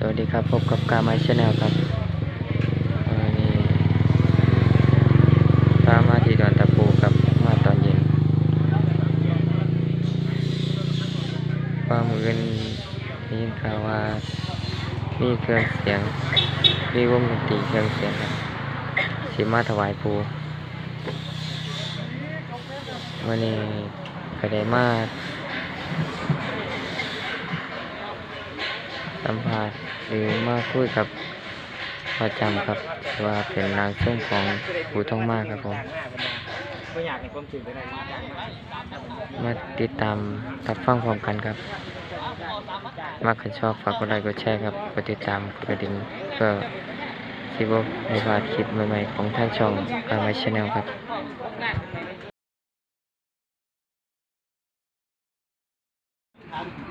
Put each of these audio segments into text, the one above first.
สวัสดีครับ พบกับกาไมชแนลครับนนี้พามาที่ดอนตะปูครับมาตอนเย็นว่ามือกันได้ยินข่าวว่ามีเครื่องเสียงมีวงดนตรีเครื่องเสียงครับสิมาถวายปูวันนี้ก็ได้มา สัมภาษณ์หรือมาคุยกับประจำครับว่าเป็นนางช่วงของปูทองมากครับผมมาติดตามรับฟังพร้อมกันครับ มากกันชอบฝากกดไลค์กดแชร์ครับกดติดตามกดกระดิ่งเพื่อสิบในพลาดคลิปใหม่ๆของทางช่องการไว้ชาแนลครับครับ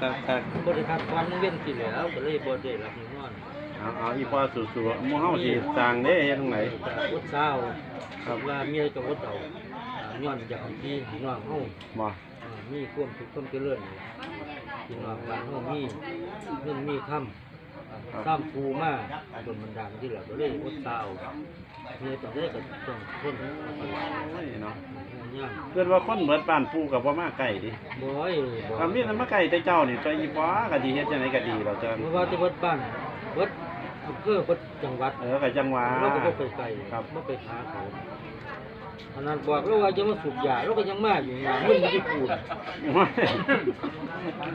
ครับครับบริการความเว้นกินแล้วก็เลยบริรับนิมนต์เอาเอาอีพอสู่สู่หมู่เฮาสิสร้างเด้เฮ็ดตรงไหนวัดเช้าครับว่าเมียกับวัดเอาย้อนจากที่พี่น้องเฮาบ่มีความสุขความเจริญพี่น้องบ้านเฮามีเงินมีคำ สร้างภูมาโดนบันดาลที่เหลือก็เลยวัดเช้าเมียต้องได้กับต้องคนโอ้ยเนาะย่างเพิ่นว่าคนเบิดบ้านปู่ก็บ่มาใกล้ดิบ่อยบ่ถ้ามีแต่มาใกล้แต่เจ้านี่ตัวอีพอก็สิเฮ็ดจังไดก็ดีแล้วจังเพราะว่าที่วัดบ้านวัดอำเภอวัดจังหวัด เออก็จังหวะเราก็บ่ไปไกลครับบ่ไปหาเขา ขนาดบอกเราว่าจะมาสูบยาเราก็ยังมาอยู่งานมึงไม่ได้พูดโอ้ย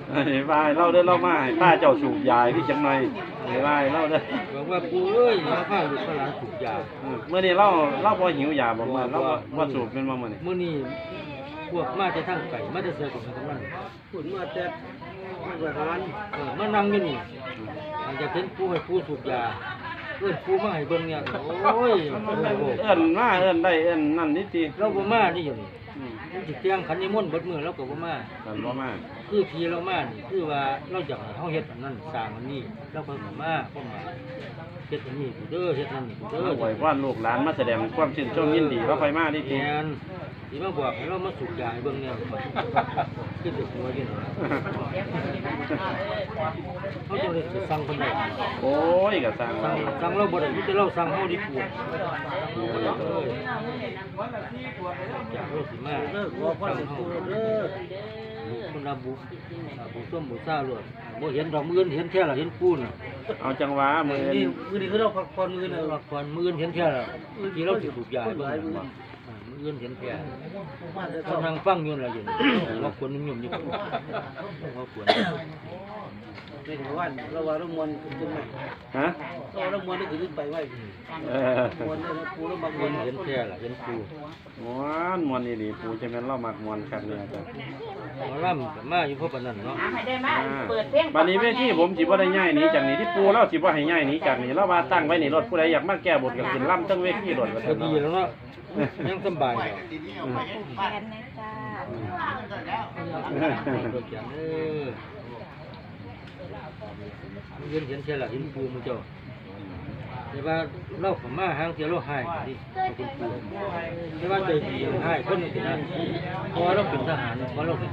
เอ้ยว่าให้เราเด้อเรามาให้ป้าเจ้าสูบยาพี่จังหน่อยให้ว่าให้เราเด้อบอกว่าปูเอ้ยอย่าพาลูกหลานสูบยาเออมื้อนี้เราเราบ่หิวยาบ่มาเราบ่บ่สูบเป็นบ่มื้อนี้มื้อนี้พวกมาจะทางไก่มาจะเสือกับทั้งนั้นพูดมาแต่มาสถานเออมานั่งอยู่นี่อาจจะเป็นผู้ให้ผู้สูบยา เอิ้นผู้มาให้เบิ่งเนี่ยโอ้ยมันเป็นเอิ้นมาเอิ้นได้เอิ้นนั่นนี่ติเราบ่มานี่อยู่นี่อืมมันสิเตียงขันนิมนต์เบิดมื้อเราก็บ่มากันบ่มาคือทีเรามานี่คือว่าเราอยากให้เฮาเฮ็ดอันนั้นสร้างอันนี้เราเพิ่นก็มาเพิ่นมาเฮ็ดอันนี้กูเด้อเฮ็ดอันนี้กูเด้อเออไหวพรลูกหลานมาแสดงความชื่นชมยินดีเราค่อยมาดิแททีน สิมาบอกให้เรามาสูบยาให้เบิ่งแนวคิดถึงหัวอยู่นี่เขาจะได้สั่งคนใดโอ้ยก็สร้างสั่เรางสั่งเราบ่ได้มีแต่เราสั่งเฮาดีกว่าเออจากโลกสิมาเด้อขอพรเฮาเด้อคนนำบุบุส้มบุซ่าโลดบ่เห็นดอกมือเห็นแค่ละเห็นปูน่ะเอาจังหวะมือนี่มือนี้คือเราพักผ่อนมือนะพักผ่อนมือเห็นแค่ละที่เราสิถูกยาเบิ่ง มือเห็นแค่เขานั่งฟังอยู่ล่ะอยู่ว่าควรนิยมอยู่ว่าควรเป็นว่าเราว่าเรามวนขึ้นมาฮะเราเรามวนได้ขึ้นไปไว้เออมวนได้นะปูแล้วบางคมวนนเห็นแค่ละเห็นปูม้วนมวนนี่ดีปูจะแม่นเรามักมวนคักเนี่ยจ้ะ หมอลำกับมาอยู่เพราะปานนั้นเนาะอ่าบัดนี้เวทีผมสิบ่ได้ย้ายหนีจากนี้ที่ปูเราสิบ่ให้ย้ายหนีจากนี้เราว่าตั้งไว้นี่รถผู้ใดอยากมาแก้บทก็ขึ้นล่ำตั้งเวทีรถว่าก็ซั่นดีเนาะแล้วเนาะยังสบายอยู่อืมแฟนนะจ้าตัวแขนเออเห็นเห็นแค่ละเห็นปูมันเจ้า แต่ว่าเราเข้ามาหางเสียเราหายดิเป็นปูแต่ว่าใจดีหายคนนึงนะเพราะว่าเราเป็นทหารเพราะเราเป็น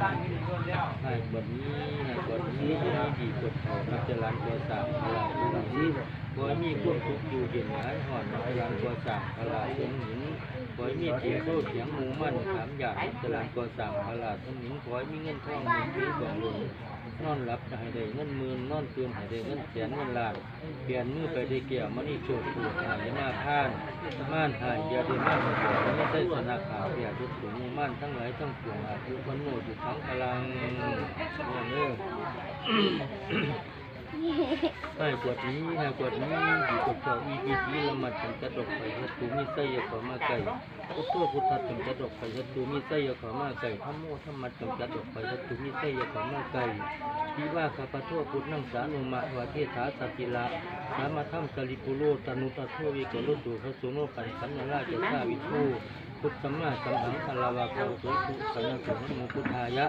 ให้บทนี้ให้บทนี้บทนี้ดีกดเขานักจรันตัวสามพลาบทนี้ บอยมีควบคุมอยู่เย็นหายหอนนักจรันตัวสามพลาเสียงหินบอยมีเสียงโซ่เสียงหมูมันสามอย่างนักจรันตัวสามพลาเสียงหินบอยมีเงินทองเงินปีกองลงนอนหลับให้ได้เงินหมื่นนอนตื่นให้ได้เงินแสนเงินล้านเปลี่ยนมือไปได้เกี่ยวมันนี่โชคปวดหายมาพ่านม่านหายยาด้มากกว่าไม่ใช่สนาขาวเปียทุกสูงม่านทั้งหลายทั้งปวงอายุวันโนอยู่ทั้งพลังเนี่ยเนอ ให้กวดนี้ให้กวดนี้อยู่กับเจ้าอีกีทีละมัดถึงจะดอกไปฮัตตูมีไส้ยาขอมาไก่พุทโธพุทธัดถึงจะดอกไปฮัตตูมีไส้ยาขอมาไก่ธรรมโมธรรมัดถึงจะดอกไปฮัตตูมีไส้ยาขอมาไก่ที่ว่าข้าพเจ้าพุทธนั่งสานุมะวาเทศาสกิละสามาธรรมสลิปุโรตนุตตะโทวิกรุตุพระสงฆ์โลปันสัญญาราชสาวิทูพุทธสัมมาสัมพังคาราวะโกสุขุสัญญาสุโมพุทธายะ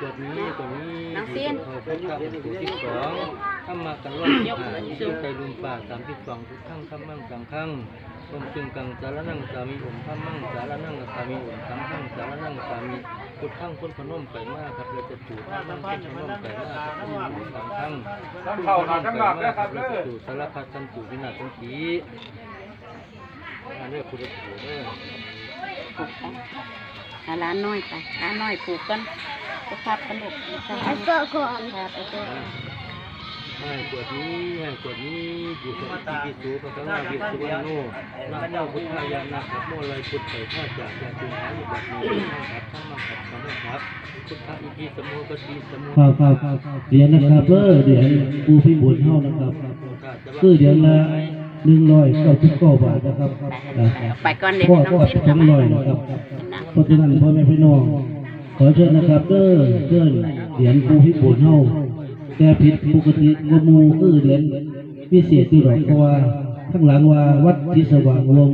จดนี้ตัวนี้อยู่กับเขาพุทธะผู้ที่สองธรรมะกันรอยหาชื่อใจลุมป่าสามที่สองทุกทั้งธรรมังสังฆังสมจึงกังสารนั่งสามีอมธรรมังสารนั่งสามีอมสังฆังสารนั่งสามีพุทธังพุทธพนมไปมากครับเราจะจูดทั้งพุทธพนมไปมากครับสามทั้งทั้งเข้าหาทั้งหลักนะครับเด้อจูดสารพัดสันจูวินาศสันติอันนี้คุณจะถูกเด้อ หาร้านน้อยไปร้านน้อยผูกกันจะพับกันลูกไอ้เจ้าก่อนครับไอ้เจ้าให้กวดนี้ให้กวดนี้อยู่กับที่พิสูจน์พระงาวิสุวรรณโนนะโมพุทธายานะนะโมเลยพุทธไปข้าจากจากจุงหาอยู่แบบนี้ครับทั้งมังคับสมุครับพุทธอิทิสมุปฏิสมุครับครับเดี๋ยวนะครับเออเดี๋ยวปูพี่บุญเฮานะครับคือเดี๋ยวละ หนึ่งร้อยเก้าสิบเก้าบาทนะครับไปก่อนเด็กพ่อน้องก็สิ้นสองร้อยนะครับเพราะฉะนั้นพ่อแม่พี่น้องขอเชิญนะครับเด้อเชิญเหรียญปูพี่บุญเฮาแต่ผิดปกติงวมูคือเหรียญพิเศษที่หรอกเพราะว่าข้างหลังว่าวัดที่สว่างวง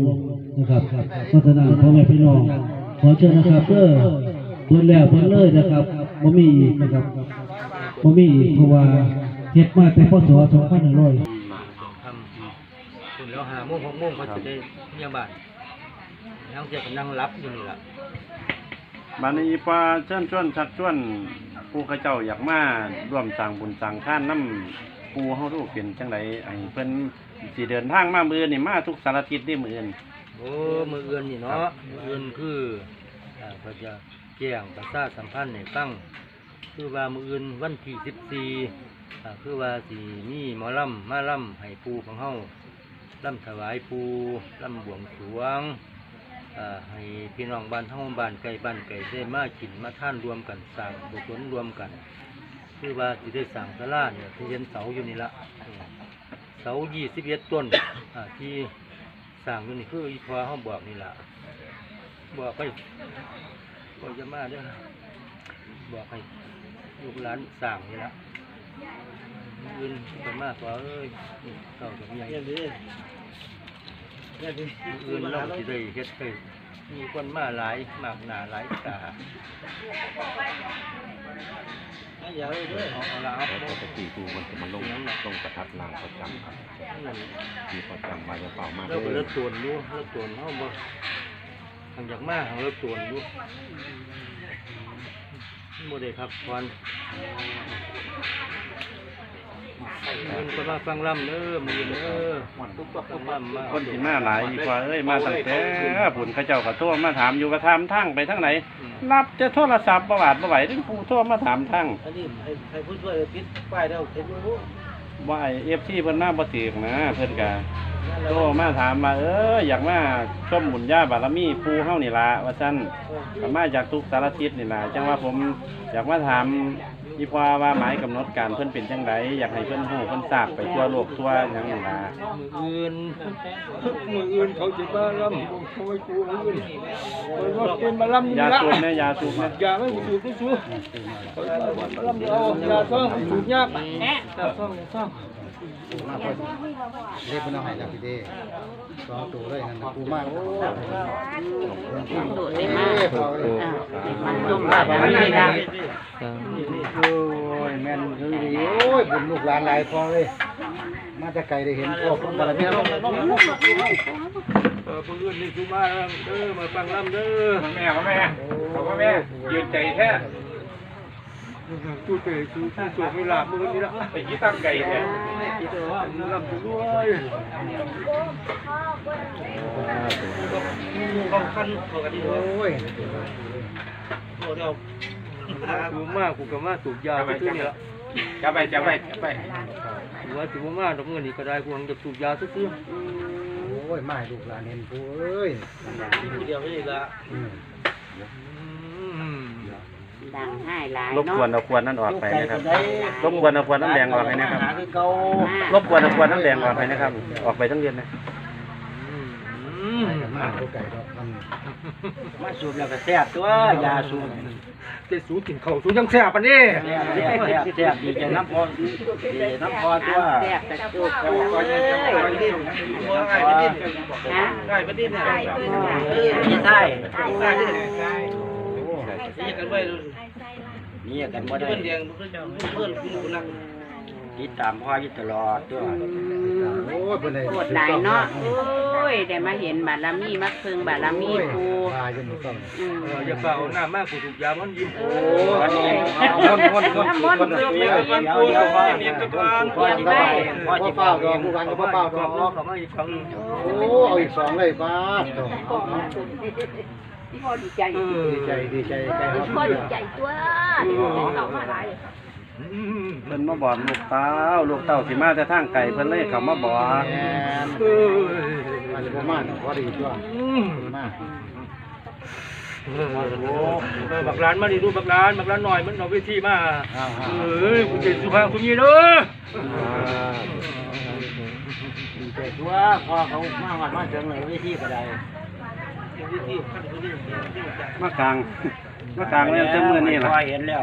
นะครับเพราะฉะนั้นพ่อแม่พี่น้องขอเชิญนะครับเด้อเพิ่นแล้วเพิ่นเลยนะครับบ่มีอีกนะครับบ่มีอีกเพราะว่าเฮ็ดมาแต่พศ2500 ทำคุณแล้วหาโมงหกโมงเขาจะได้เมียบ้านนั่งเจ็บนั่งรับอยู่นี่แหละบัดนี้อีปลาเชิญชวนชักชวนผู้เขาเจ้าอยากมาร่วมสร้างบุญสร้างทานนำปูเฮาทุกเป็นจังไดให้เพิ่นสิเดินทางมามื้อนี่มาทุกสารทิศนี่มื้อนี้โอ้มือเอือนนี่เนาะมือเอือนคืออ่าเขาจะแจ้งประชาสัมพันธ์ในตั้งคือว่ามือเอือนวันที่สิบสี่อ่าคือว่าสีมีหมอลำมาลำให้ปูของเฮา ล่ำถวายปูล่ำบวงสรวงอ่าให้พี่น้องบ้านเฮาบ้านไก่บ้านไก่ได้มากินมาท่านรวมกันสร้างบุญรวมกันคือว่าสิได้สั่งศาลาเนี่ยที่เห็นเสาอยู่นี่ละเสายี่สิบเอ็ดต้นอ่าที่สั่งอยู่นี่คืออีพอเขาบอกนี่ละบอกไปบอกจะมาเด้อบอกให้ลูกหลานสั่งนี่ละ อื่นจะมากกว่าเอ้ยนี่เก่ากับใหญ่อื่นเราสิได้เฮ็ดให้มีคนมาหลายมากหนาหลายตาอย่าเลยเด้อเอาเอาละเอาปกติดูมันจะมาลงลงประทัดนางประจำครับมีประจำมาจะเป่ามากเราไปเลิกตัวอยู่เลิกตัวเขาบ่ทางจากมาทางเลิกตัวอยู่โมเดครับควัน มันก็มาฟังลำเด้อมือเด้อฟังลำมาคนสิมาหลายอีกว่าเอ้ยมาตั้งแต่ผุนเขาเจ้าก็โทรมาถามอยู่ก็ถามทางไปทางไหนรับจะโทรศัพท์ประวัติบ่ไหวถึงผู้โทรมาถามทางอันนี้ให้ให้ผู้ช่วยปิดป้ายแล้วเห็นรู้ว่าไอ้ FC เพิ่นมาบ่ถึกนะเพิ่นก็โทรมาถามมาเอออยากมาชมบุญญาบารมีปู่เฮานี่ล่ะว่าซั่นก็มาจากทุกสารทิศนี่ล่ะจังว่าผมอยากมาถาม อีพอว่าหมายกำหนดการเพิ่นเป็นจังไดอยากให้เพิ่นฮู้เพิ่นทราบไปทั่วโลกทั่วหยังนี่ล่ะมืออื่นมืออื่นเขาจะมาลำเขาไม่กลัวมืออื่นเขาว่าเป็นมาลำยาละสูบเนี่ยยาสูบเนี่ยอย่าไม่สูบไม่สูบเขาจะมาลำเอาอย่าซ่องสูบยากอย่าซ่อง อย่าซ่องเรียกเป็นเอาให้จากพี่เด้สองตัวเลยนั่นน่ะกูมากโอ้โดดได้มากโอ้อ่ามันจุ่มแบบนี้ได้โอ้ยแม่นคือดีโอ้ยบุญลูกหลานหลายพอเลย มาแต่ไกลได้เห็นพ่อคนบารมีลงลงลงเออมืออื่นนี่สูมาเด้อมาฟังลำเด้อแม่พ่อแม่พ่อแม่ยืนใจแท้ตู้เตะตู้ตู้สวมเวลามือนี่ละไปยี่ตั้งไก่แท้ ลำด้วยเขาคันเขากันดีโอ้ยโอ้เดียวกูมากกูก็มาสูบยาไปซื้อนี่ละจะไปจะไปจะไปกูว่าสิบ่มาดอกเงินนี่ก็ได้กูหังจะสูบยาซื้อโอ้ยมาให้ลูกหลานเห็นกูเอ้ยทีเดียวนี่ละอืม ดังให้หลายรบกวนเนาะเอาควรนั่นออกไปนะครับได้รบกวนเอาควรน้ำแดงออกไปนะครับหาคือเก่ารบกวนเอาควรน้ำแดงออกไปนะครับ ออกไปทั้งเดือนนะไปกันมากไก่ดอกมันมาสูบแล้วก็แซ่บตัวยาสูบจะสูกินข้าวสูยังแซ่บปานนี้แซ่บแซ่บแซ่บแซ่บดีใจน้ำพอดีใจน้ำพอตัวแซ่บกระจุกโอ้โอ้ยยไปดิ้นง่ายไปดิ้นฮะง่ายไปดิ้นเนี่ยเออมีไส้ โอ้ยนี่กันไว้นี่กันบ่ได้ เพื่อนเดียงเพื่อนเพื่อนคุณนักติดตามพ่ออยู่ตลอดด้วยโอ้ยเป็นไรโคตรหลายเนาะโอ้ยได้มาเห็นบารมีมักเพึงบารมีปูพาอยู่หมดต้องอืมเอออย่าเป่าหน้ามากกูถูกยามันยิ้มโอ้อันนี้คนคนคนคนคนเดียวเดียวเดียวพ่อนี่ก็ก่อนพ่อจิไปพ่อจิเป้าดอกผู้กันก็เป้าดอกเขามาอีกครั้งโอ้เอาอีกสองเลยป้า ดพ่อดีใจดีใจดีใจใจครับพ่อดีใจตัวเขามาหลายเพิ่นมาบอกลูกเต้าลูกเต้าสิมาแต่ทางไกลเพิ่นเลยเข้ามาบอกแม่นเออมาจะประมาณพอดีตัวมากเออบักร้านมาดิดูบักร้านบักร้านหน่อยมันเอาเวทีมาอ้าวเอ้ยคุณเจ็ดสุภาพคุณยี่เด้อดีใจตัวพอเขามาวัดมาเจิงเลยวิธีก็ได้ มากลางมากลางเรื่องเต็มมือนี่ล่ะเห็นแล้ว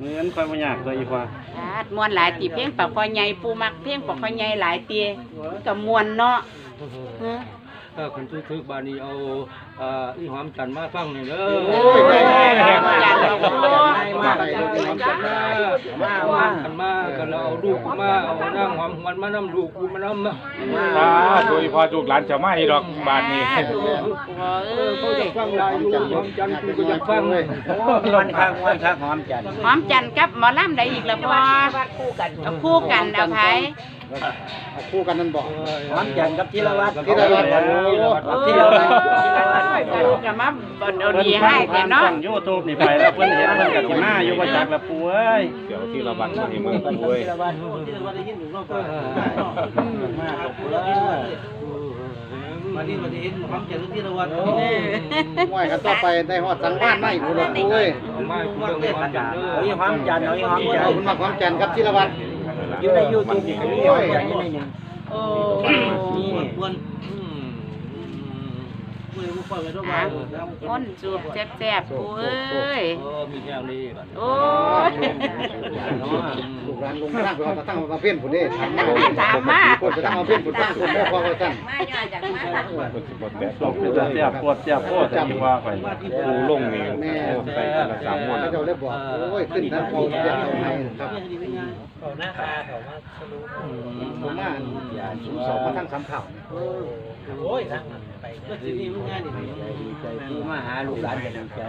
เงินค่อยบ่ยากเลยอีกว่าอาดมวนหลายตีเพียงปากคอใหญ่ปูมักเพียงปากคอใหญ่หลายตีกับมวนเนาะฮะเออคนทึกๆบานี้เอาเอ่ออีหอมจันทร์มาฟังหนี่เด้อโอ้ยได้ได้ได้มาได้ลูกหอมจันทร์มามามากันมากันเราเอาลูกมาเอานางหอมมันมานำลูกกูมานำมาอ่าโดยพอลูกหลานจะมาอีดอกบาดนี้เออเขาจะฟังได้ลูกหอมจันทร์กูก็จะฟังเลยวันข้างวันข้างหอมจันทร์หอมจันทร์กับหมอลำได้อีกแล้วพ่อคู่กันคู่กันเอาไผคู่กันนั่นบอกหอมจันทร์กับธีรวัตรธีรวัตรธีรวัตรยแต่ลูกจะมาบนเอาดีให้แต่เนาะยูทูบนี่ไปแล้วเพื่อนเห็นเพิ่นกับสิมาอยู่ประจักษ์ละปูเอ้ยเดี๋ยวที่ระบันมาให้มึงปูเอ้ยมาที่ประเห็นความเจริญที่ระวัดไหวกันต่อไปได้หอดสังบ้านไหม่กูเลยกูยไม่ความจันเอาอีความจนเอาอีความใจคุณมาความจนครับที่ระวัดอยู่ในยูทูบอยู่ใน์โอ้ยนี่นี่ อ้ควรหาคนจูบแซ่บๆปูเอ้ยเออมีแนวนี้บัดโอ้ย ลูกหลานลงตั้งไปเอาตั้งมาเพี้ยนผุนนี่ถามมาถามมาคนไปตั้งมาเพี้ยนผุนตั้งคนแม่พ่อเขาตั้งคนสิบแปดลงเป็นตาเสียบปวดเสียบโพดแต่ที่ว่าไปกูลงนี่โอ้ใส่แต่ละสามม้วนเขานะเจ้าเลยบอกโอ้ยขึ้นทั้งเขาเรียกเอาให้ครับ เขาหน้าตาเขามาสรุปผมมาสูงสองมาทั้งสามเผ่าโอ้ยทางไปก็สิมีมันง่ายนี่ดีใจผู้มาหาลูกหลานดีใจ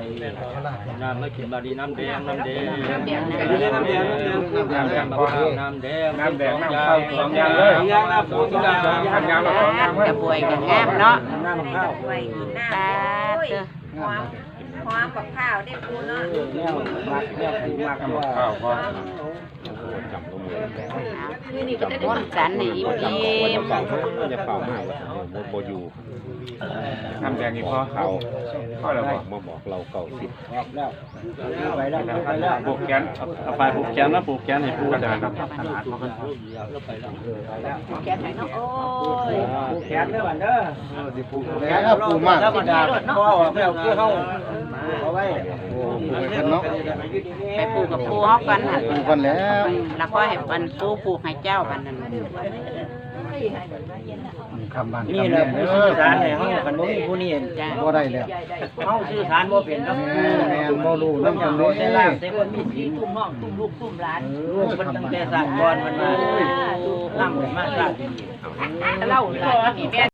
น้ำไม่เขียนบาดีน้ำแดงน้ำแดงน้ำแดงน้ำแดงน้ำแดงน้ำแดงน้ำแดงน้ำแดงน้ำข้าวสองอย่างเลยสองอย่างน้ำปูสองอย่างน้ำยางละสองอย่างกระบวยกับงามเนาะน้ำข้าวตาเด้อหอมกับข้าวได้ปูเนาะแนวมักแนวผูมักว่าข้าวก็จำลง มือม่วนสันนี่อิ่มจำอิ่ว่าจะมเป่าจะเป่ามากว่าโมโบยูน้ำแดงนี่พ่อเขาพ่อเราบอกมาบอกเราเก่าสิออกแล้วไปแล้วไปแล้วผูกแขนเอาเอาไปผูกแขนแล้วผูกแขนให้ปู่จ้ะครับแล้วไปแล้วแกไหนเนาะโอ้ยผูกแขนเด้อบัดเด้อแล้วครับปูกมากธรรมดาพ่อไม่เอาคือเฮา เอาไว้โอ้ปูไปกันเนาะไปปลูกกับปูเฮากันหั่นปูกันแล้วแล้วก็ให้ปันปูปลูกให้เจ้าบันนั้นคำบ้านนี่คำแหละเล่นผู้เด้สื่ออสารให้เฮาคันบ่มีผู้นี้จ้าบ่ได้แล้วเฮาสื่อสารบ่เป็นเนาะแม่แม่บ่รู้ต้อนำงกันรู้เด้แต่ล่างแต่คนมีศีลตุ้มน้องตุ้มลูกตุ้มหลานลูกมันตั้งแต่สร้างก่อนมันมาล่ำมาสร้าง เล่าต่อนี่แม่